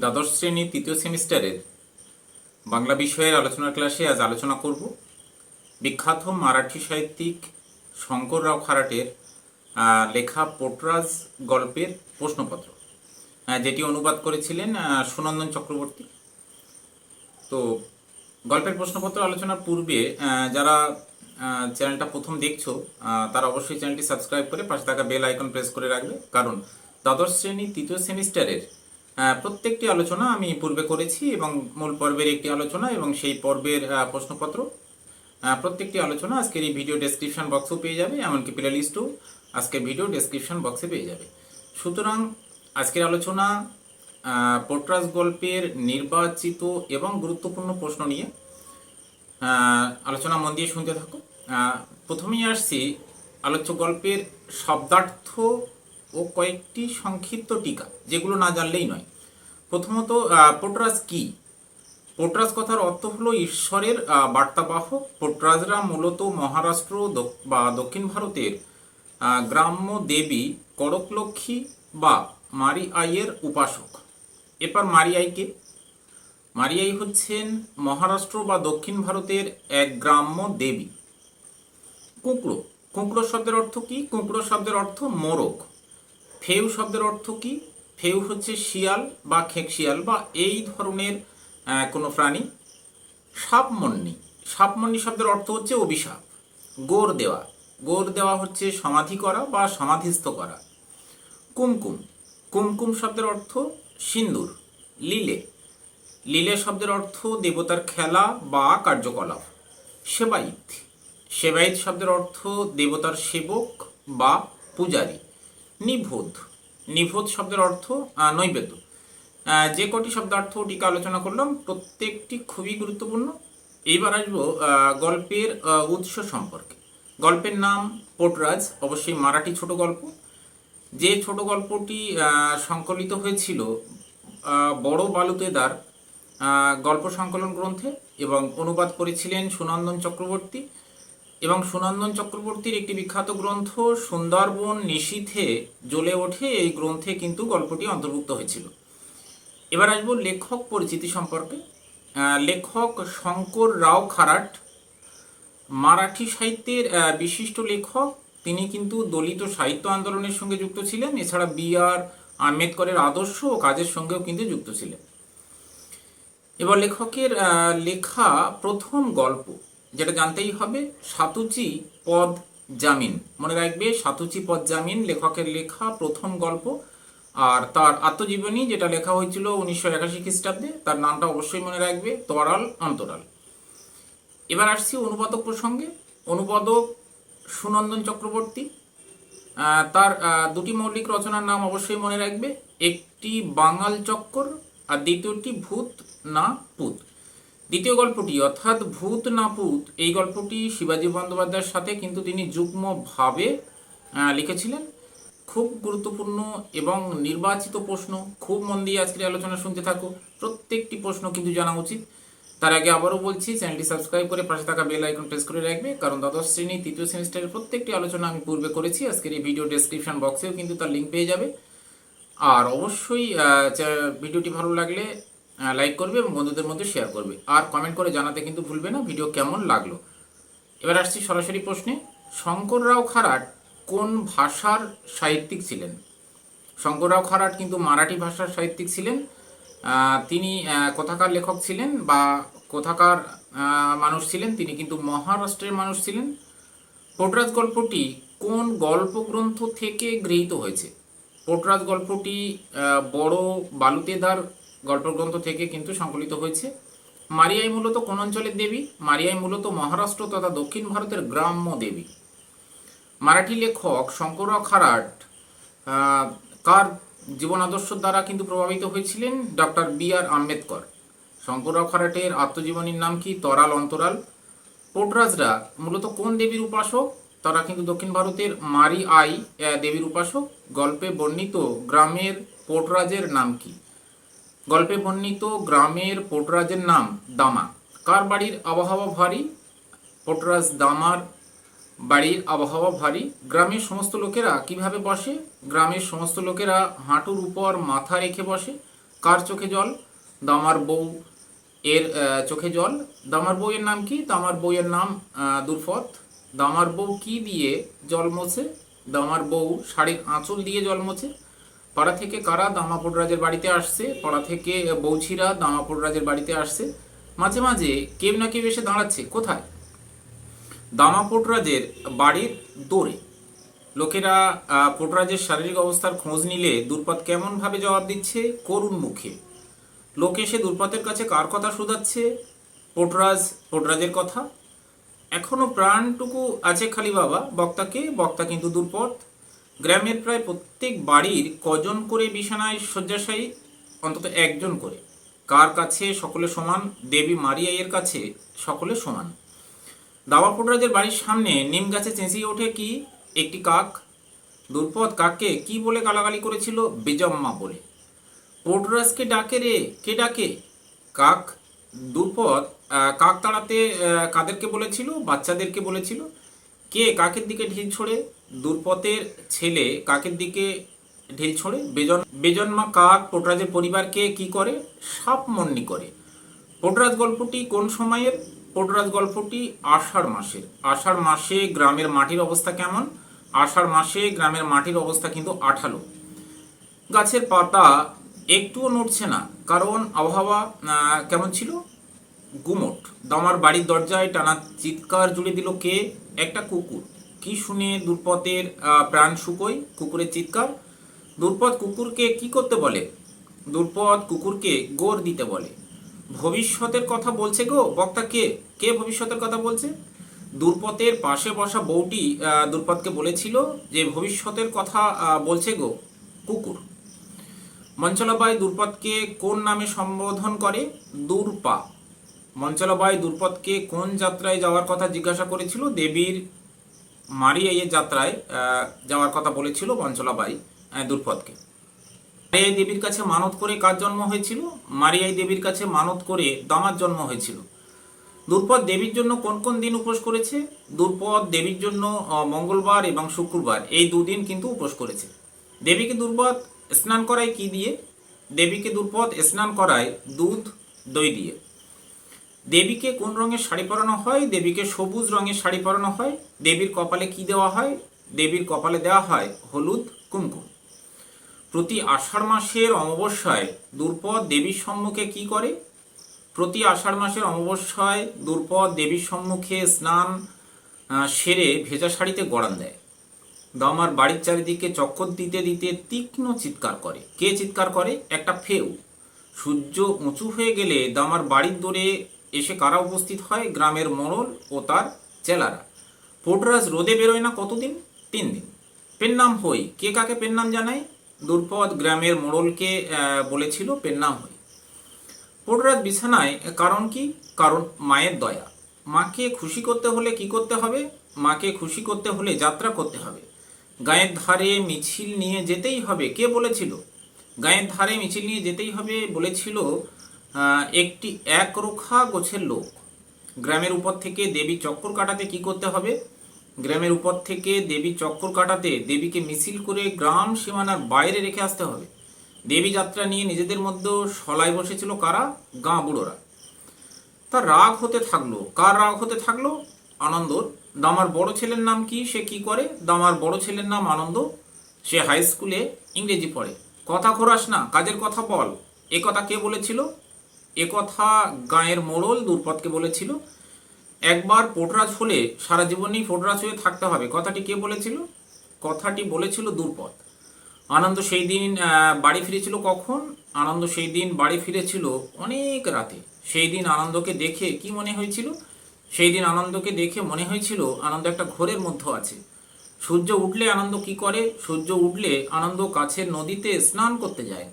দ্বাদশ শ্রেণির তৃতীয় সেমিস্টারের বাংলা বিষয়ের আলোচনার ক্লাসে আজ আলোচনা করব। বিখ্যাত মারাঠি সাহিত্যিক শঙ্কর রাও খারাটের লেখা পোটরাজ গল্পের প্রশ্নপত্র যেটি অনুবাদ করেছিলেন সুনন্দন চক্রবর্তী। তো গল্পের প্রশ্নপত্র আলোচনার পূর্বে যারা চ্যানেলটা প্রথম দেখছ তারা অবশ্যই চ্যানেলটি সাবস্ক্রাইব করে পাশে থাকা বেল আইকন প্রেস করে রাখবে। কারণ দ্বাদশ শ্রেণি তৃতীয় সেমিস্টারের প্রত্যেকটি আলোচনা আমি পূর্বে করেছি এবং মূল পর্বের একটি আলোচনা এবং সেই পর্বের প্রশ্নপত্র। প্রত্যেকটি আলোচনা আজকের এই ভিডিও ডেসক্রিপশন বক্সও পেয়ে যাবে, এমনকি প্লে লিস্টও আজকের ভিডিও ডেসক্রিপশন বক্সে পেয়ে যাবে। সুতরাং আজকের আলোচনা পোট্রাস গল্পের নির্বাচিত এবং গুরুত্বপূর্ণ প্রশ্ন নিয়ে আলোচনা মন দিয়ে শুনতে থাকো। প্রথমেই আসছি আলোচ্য গল্পের শব্দার্থ ও কয়েকটি সংক্ষিপ্ত টিকা, যেগুলো না জানলেই নয়। প্রথমত পোট্রাস কি? পোট্রাস কথার অর্থ হলো ঈশ্বরের বার্তাবাহক পোট্রাজরা মূলত মহারাষ্ট্র বা দক্ষিণ ভারতের গ্রাম্য দেবী করকলক্ষ্মী বা মারি আইয়ের উপাসক। এরপর মারি আইকে মারিয়াই হচ্ছেন মহারাষ্ট্র বা দক্ষিণ ভারতের এক গ্রাম্য দেবী। কুঁকড়ো। কুঁকড়ো শব্দের অর্থ কি? কুঁকড়ো শব্দের অর্থ মোরগ। ফেউ শব্দের অর্থ কি? ফেউ হচ্ছে শিয়াল বা খেক শিয়াল বা এই ধরনের কোনো প্রাণী। সাপমন্নি। সাপমন্নি শব্দের অর্থ হচ্ছে অভিশাপ গোর দেওয়া। গোর দেওয়া হচ্ছে সমাধি করা বা সমাধিস্থ করা। কুমকুম। কুমকুম শব্দের অর্থ সিন্দুর, লীলে। লীলে শব্দের অর্থ দেবতার খেলা বা কার্যকলাপ। সেবাইত সেবাইত শব্দের অর্থ দেবতার সেবক বা পূজারী। নিবোধ নিবোধ শব্দের অর্থ নৈবেদ্য। যে কটি শব্দার্থ টিকা আলোচনা করলাম, প্রত্যেকটি খুবই গুরুত্বপূর্ণ। এইবার আসব গল্পের উৎস সম্পর্কে। গল্পের নাম পোটরাজ, অবশ্যই মারাঠি ছোট গল্প। যে ছোট গল্পটি সংকলিত হয়েছিল বড় বালুতেদার গল্প সংকলন গ্রন্থে এবং অনুবাদ করেছিলেন সুনন্দন চক্রবর্তী। এবং সুনন্দন চক্রবর্তীর একটি বিখ্যাত গ্রন্থ, সুন্দরবন নিশীথে জ্বলে ওঠে, এই গ্রন্থে কিন্তু গল্পটি অন্তর্ভুক্ত হয়েছিল। এবার আসব লেখক পরিচিতি সম্পর্কে। লেখক শঙ্কর রাও খারাট, মারাঠি সাহিত্যের বিশিষ্ট লেখক। তিনি কিন্তু দলিত সাহিত্য আন্দোলনের সঙ্গে যুক্ত ছিলেন। এছাড়া বি আর আম্বেদকরের আদর্শ ও কাজের সঙ্গেও কিন্তু যুক্ত ছিলেন। এবার লেখকের লেখা প্রথম গল্প। যেটা জানতেই হবে, সাতুচি পদ জামিন। মনে রাখবে, সাতুচি পদ জামিন লেখকের লেখা প্রথম গল্প, আর তার আত্মজীবনী যেটা লেখা হয়েছিল উনিশশো একাশি খ্রিস্টাব্দে, তার নামটা অবশ্যই মনে রাখবে, তরাল অন্তরাল। এবার আসছি অনুবাদক প্রসঙ্গে। অনুবাদক সুনন্দন চক্রবর্তী তার দুটি মৌলিক রচনার নাম অবশ্যই মনে রাখবে, একটি বাঙাল চক্কর আর দ্বিতীয়টি ভূত না পুত। দ্বিতীয় গল্পটি, অর্থাৎ ভূত না পুত, এই গল্পটি শিবাজী বন্দ্যোপাধ্যায়ের সাথে কিন্তু তিনি যুগ্মভাবে লিখেছিলেন। খুব গুরুত্বপূর্ণ এবং নির্বাচিত প্রশ্ন। খুব মন দিয়ে আজকের আলোচনা শুনতে থাকো। প্রত্যেকটি প্রশ্ন কিন্তু জানা উচিত। তার আগে আবারও বলছি, চ্যানেলটি সাবস্ক্রাইব করে পাশে থাকা বেল আইকন প্রেস করে রাখবে, কারণ দ্বাদশ শ্রেণি, তৃতীয় সেমিস্টারের প্রত্যেকটি আলোচনা আমি পূর্বে করেছি। আজকের এই ভিডিও ডেসক্রিপশন বক্সেও কিন্তু তার লিঙ্ক পেয়ে যাবে। আর অবশ্যই ভিডিওটি ভালো লাগলে লাইক করবে এবং বন্ধুদের মধ্যে শেয়ার করবে। আর কমেন্ট করে জানাতে কিন্তু ভুলবে না ভিডিও কেমন লাগল? এবার আসছি সরাসরি প্রশ্নে। শঙ্কর রাও খারাট কোন ভাষার সাহিত্যিক ছিলেন? শঙ্কররাও খারাট কিন্তু মারাঠি ভাষার সাহিত্যিক ছিলেন। তিনি কোথাকার লেখক ছিলেন বা কোথাকার মানুষ ছিলেন? তিনি কিন্তু মহারাষ্ট্রের মানুষ ছিলেন। পোটরাজ গল্পটি কোন গল্পগ্রন্থ থেকে গৃহীত হয়েছে? পোটরাজ গল্পটি বড় বালুতেদার গল্পগ্রন্থ থেকে কিন্তু সংকলিত হয়েছে। মারিয়াই মূলত কোন অঞ্চলের দেবী? মারিয়াই মূলত মহারাষ্ট্র তথা দক্ষিণ ভারতের গ্রাম্য দেবী। মারাঠি লেখক শঙ্কররাও খারাট কার জীবন আদর্শ দ্বারা কিন্তু প্রভাবিত হয়েছিলেন? Doctor B R Ambedkar. Shankarrao খারাটের আত্মজীবনীর নাম কি? তরাল অন্তরাল। পোটরাজরা মূলত কোন দেবীর উপাসক? তারা কিন্তু দক্ষিণ ভারতের মারি আই দেবীর উপাসক। গল্পে বর্ণিত গ্রামের পোটরাজের নাম কি? গল্পে বর্ণিত গ্রামের পোটরাজের নাম দামা। কার বাড়ির আবহাওয়া ভারী? পোটরাজ দামার বাড়ির আবহাওয়া ভারী। গ্রামের সমস্ত লোকেরা কীভাবে বসে? গ্রামের সমস্ত লোকেরা হাঁটুর উপর মাথা রেখে বসে। কার চোখে জল? দামার বউ এর চোখে জল। দামার বউয়ের নাম কি? দামার বউয়ের নাম দুর্পথ দামার বউ কি দিয়ে জল মোছে? দামার বউ শাড়ির আঁচল দিয়ে জল মোছে। পাড়া থেকে কারা দামাপুর রাজের বাড়িতে আসছে পাড়া থেকে বৌছিরা দামাপুর রাজের বাড়িতে আসছে। মাঝে মাঝে কেউ না কেউ এসে দাঁড়াচ্ছে, কোথায়? দামাপুর রাজের বাড়ির দৌড়ে লোকেরা পোটরাজের শারীরিক অবস্থার খোঁজ নিলে দুর্পদ কেমনভাবে জবাব দিচ্ছে? করুণ মুখে। লোক এসে দুর্পদের কাছে কার কথা শুধাচ্ছে? পোটরাজ পোটরাজের কথা? এখনও প্রাণটুকু আছে খালি বাবা, বক্তাকে, বক্তা কিন্তু দুর্পদ গ্রামের প্রায় প্রত্যেক বাড়ির কজন করে বিছানায় শয্যাশায়ী? অন্তত একজন করে। কার কাছে সকলে সমান? দেবী মারিয়া এর কাছে সকলে সমান। দাবা পোটরাজের বাড়ির সামনে নিম গাছে চেঁচিয়ে ওঠে কি? একটি কাক। দুর্পদ কাককে কি বলে গালাগালি করেছিল? বেজম্মা বলে। পোটরাজকে ডাকে রে। কে ডাকে? কাক। দুর্পদ কাক তাড়াতে কাদেরকে বলেছিল? বাচ্চাদেরকে বলেছিল? কে কাকের দিকে ঢিল ছোড়ে? দুর্পথের ছেলে কাকের দিকে ঢিল ছোড়ে? বেজন বেজন্মা কাক, পোটরাজের পরিবারকে কি করে? সাপ মন্নি করে। পোটরাজ গল্পটি কোন সময়ের? পোটরাজ গল্পটি আষাঢ় মাসের। আষাঢ় মাসে গ্রামের মাটির অবস্থা কেমন? আষাঢ় মাসে গ্রামের মাটির অবস্থা কিন্তু আঠালো। গাছের পাতা একটুও নড়ছে না, কারণ আবহাওয়া কেমন ছিল? গুমট। দামার বাড়ির দরজায় টানা চিৎকার জুড়ে দিল কে? একটা কুকুর। কি শুনে দুর্পতের আহ, প্রাণ শুকোয়? কুকুরের চিৎকার। দুর্পদ কুকুরকে কি করতে বলে? দুর্পদ কুকুরকে গোর দিতে বলে। ভবিষ্যতের কথা বলছে গো বক্তা কে? কে ভবিষ্যতের কথা বলছে? দুর্পতের পাশে বসা বউটি আহ, দুর্পদকে বলেছিল যে ভবিষ্যতের কথা বলছে গো কুকুর। মঞ্চলাবাই দুর্পদকে কোন নামে সম্বোধন করে? দুর্পা। মঞ্চলাবাই দুর্পদকে কোন যাত্রায় যাওয়ার কথা জিজ্ঞাসা করেছিল? দেবীর মারিয়া এই যাত্রায় যাওয়ার কথা বলেছিল মঞ্চলাবাই দুর্পদকে। মারিয়াই দেবীর কাছে মানত করে কার জন্ম হয়েছিল? মারিয়াই দেবীর কাছে মানত করে দামার জন্ম হয়েছিল। দুর্পদ দেবীর জন্য কোন কোন দিন উপোস করেছে? দুর্পদ দেবীর জন্য মঙ্গলবার এবং শুক্রবার, এই দুদিন কিন্তু উপোস করেছে। দেবীকে দুর্পদ স্নান করায় কি দিয়ে? দেবীকে দুর্পদ স্নান করায় দুধ, দই দিয়ে। দেবীকে কোন রঙের শাড়ি পরানো হয়? দেবীকে সবুজ রঙের শাড়ি পরানো হয়। দেবীর কপালে কি দেওয়া হয়? দেবীর কপালে দেওয়া হয় হলুদ কুমকুম। প্রতি আষাঢ় মাসের অমাবস্যায় দুর্পদ দেবীর সম্মুখে কি করে? প্রতি আষাঢ় মাসের অমাবস্যায় দুর্পদ দেবীর সম্মুখে স্নান সেরে ভেজা শাড়িতে গড়ান দেয়। দামার বাড়ির চারিদিকে চক্কর দিতে দিতে তীক্ষ্ণ চিৎকার করে। কে চিৎকার করে? একটা ফেউ। সূর্য উঁচু হয়ে গেলে দামার বাড়ির দৌড়ে এসে কারা উপস্থিত হয়? গ্রামের মোড়ল ও তার চেলারা পোটরাজ রোদে বেরোয় না কতদিন? তিন দিন। পেন নাম হই। কে কাকে পেন নাম জানায়? দুর্পদ গ্রামের মোড়লকে বলেছিল পেন নাম হই। পোটরাজ বিছানায় কারণ কি? কারণ মায়ের দয়া। মাকে খুশি করতে হলে কি করতে হবে? মাকে খুশি করতে হলে যাত্রা করতে হবে। গায়ের ধারে মিছিল নিয়ে যেতেই হবে। কে বলেছিল? গায়ের ধারে মিছিল নিয়ে যেতেই হবে বলেছিল একটি এক রোখা গোছের লোক। গ্রামের উপর থেকে দেবী চক্কর কাটাতে কি করতে হবে? গ্রামের উপর থেকে দেবী চক্কর কাটাতে দেবীকে মিছিল করে গ্রাম সীমানার বাইরে রেখে আসতে হবে। দেবী যাত্রা নিয়ে নিজেদের মধ্যে সলাই বসেছিল কারা? গাঁ বুড়োরা। তার রাগ হতে থাকল। কার রাগ হতে থাকল? আনন্দর। দামার বড় ছেলের নাম কি? সে কি করে? দামার বড় ছেলের নাম আনন্দ। সে হাই স্কুলে ইংরেজি পড়ে। কথা খোরাস না, কাজের কথা বল। এ কথা কে বলেছিল? এ কথা গাঁয়ের মোড়ল দুর্পদকে বলেছিল, একবার পোটরাজ হলে সারা জীবনেই পোটরাজ হয়ে থাকতে হবে। কথাটি কে বলেছিল? কথাটি বলেছিল দুর্পদ। আনন্দ সেই দিন বাড়ি ফিরেছিল কখন? আনন্দ সেই দিন বাড়ি ফিরেছিল অনেক রাতে। সেই দিন আনন্দকে দেখে কি মনে হয়েছিল? সেই দিন আনন্দকে দেখে মনে হয়েছিল আনন্দ একটা ঘোরের মধ্যে আছে। সূর্য উঠলে আনন্দ কি করে? সূর্য উঠলে আনন্দ কাছের নদীতে স্নান করতে যায়।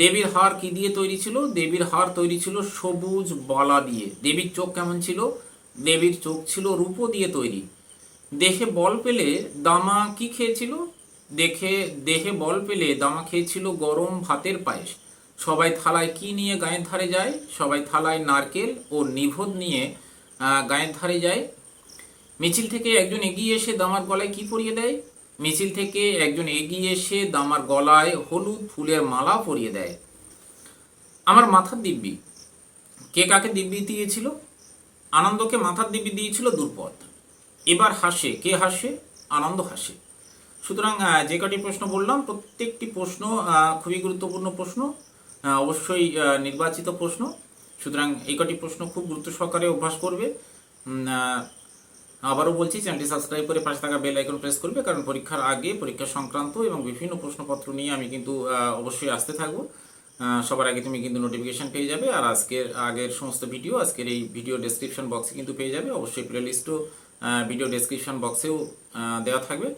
দেবীর হার কি দিয়ে তৈরি ছিল? দেবীর হার তৈরি ছিল সবুজ বালা দিয়ে। দেবীর চোখ কেমন ছিল? দেবীর চোখ ছিল রূপো দিয়ে তৈরি। দেহে বল পেলে দামা কি খেয়েছিল? দেখে, দেহে বল পেলে দামা খেয়েছিল গরম ভাতের পায়েস। সবাই থালায় কি নিয়ে গায়ের ধারে যায়? সবাই থালায় নারকেল ও নিভোদ নিয়ে গায়ের ধারে যায়। মিছিল থেকে একজন এগিয়ে এসে দামার গলায় কি পরিয়ে দেয়? মিছিল থেকে একজন এগিয়ে এসে দামার গলায় হলুদ ফুলের মালা পরিয়ে দেয়। আমার মাথার দিব্যি। কে কাকে দিব্যি দিয়েছিল? আনন্দকে মাথার দিব্যি দিয়েছিল দুর্পদ। এবার হাসে। কে হাসে? আনন্দ হাসে। সুতরাং যে কটি প্রশ্ন বললাম, প্রত্যেকটি প্রশ্ন খুবই গুরুত্বপূর্ণ প্রশ্ন অবশ্যই নির্বাচিত প্রশ্ন। সুতরাং, এই কটি প্রশ্ন খুব গুরুত্ব সহকারে অভ্যাস করবে। আবারও বলছি চ্যানেলটি সাবস্ক্রাইব করে পাশে থাকা বেল আইকন প্রেস করবে, কারণ পরীক্ষার আগে, পরীক্ষা সংক্রান্ত এবং বিভিন্ন প্রশ্নপত্র নিয়ে আমি কিন্তু অবশ্যই আসতে থাকব। সবার আগে তুমি কিন্তু নোটিফিকেশান পেয়ে যাবে, আর আজকের, আগের সমস্ত ভিডিও আজকের এই ভিডিও ডেসক্রিপশন বক্সে কিন্তু পেয়ে যাবে। অবশ্যই প্লেলিস্টও ভিডিও ডেসক্রিপশন বক্সেও দেওয়া থাকবে।